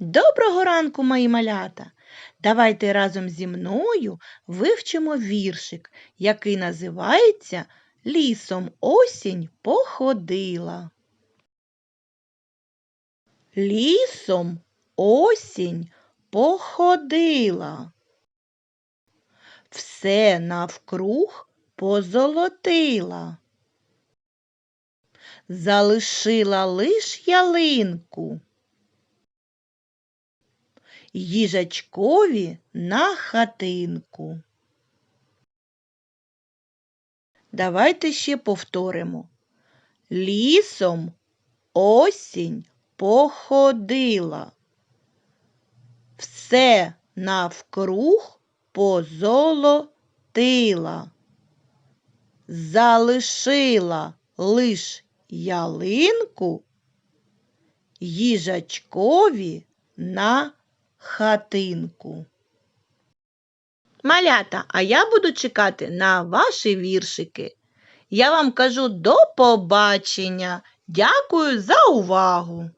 Доброго ранку, мої малята! Давайте разом зі мною вивчимо віршик, який називається Лісом осінь походила. Лісом осінь походила. Все навкруг позолотила. Залишила лиш ялинку. Їжачкові на хатинку. Давайте ще повторимо. Лісом осінь походила. Все навкруг позолотила. Залишила лиш ялинку їжачкові на хатинку. Малята, а я буду чекати на ваші віршики. Я вам кажу до побачення. Дякую за увагу!